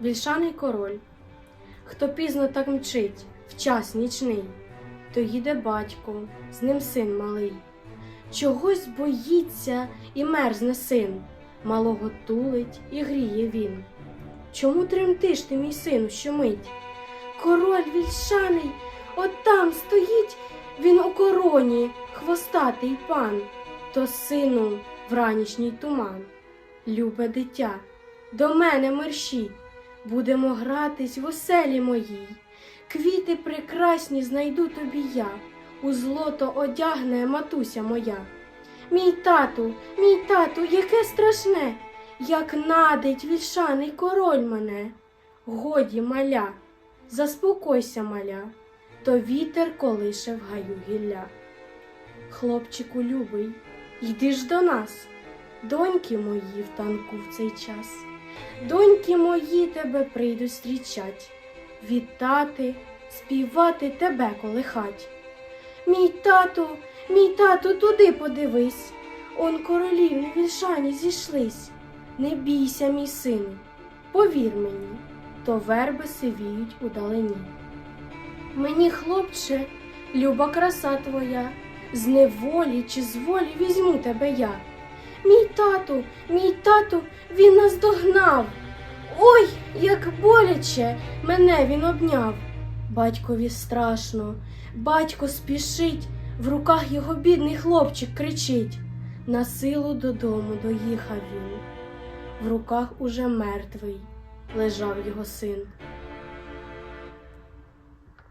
вільшаний король. Хто пізно так мчить, в час нічний, то їде батько, з ним син малий. Чогось боїться і мерзне син, малого тулить і гріє він. Чому тремтиш ти, мій сину, щомить? Король вільшаний, от там стоїть він у короні, хвостатий пан, то сину вранішній туман. Любе дитя, до мене мерщій, будемо гратись в оселі моїй. Квіти прекрасні знайду тобі я, у злото одягне матуся моя. Мій тату, мій тату, яке страшне, як надить вільшаний король мене. Годі, маля, заспокойся, маля, то вітер колише в гаю гілля. Хлопчику любий, йди ж до нас, доньки мої в танку в цей час. Доньки мої тебе прийдуть зустрічать, вітати, співати тебе колихать. Мій тату, мій тату, туди подивись. Он королівни вільшані зійшлись. Не бійся, мій сину, повір мені, то верби сивіють удалині. Мені, хлопче, люба краса твоя, з неволі чи з волі візьму тебе я. Мій тату, мій тату, він нас догнав. Ой, як боляче мене він обняв. Батькові страшно, батько спішить, в руках його бідний хлопчик кричить. На силу додому доїхав він. В руках уже мертвий лежав його син.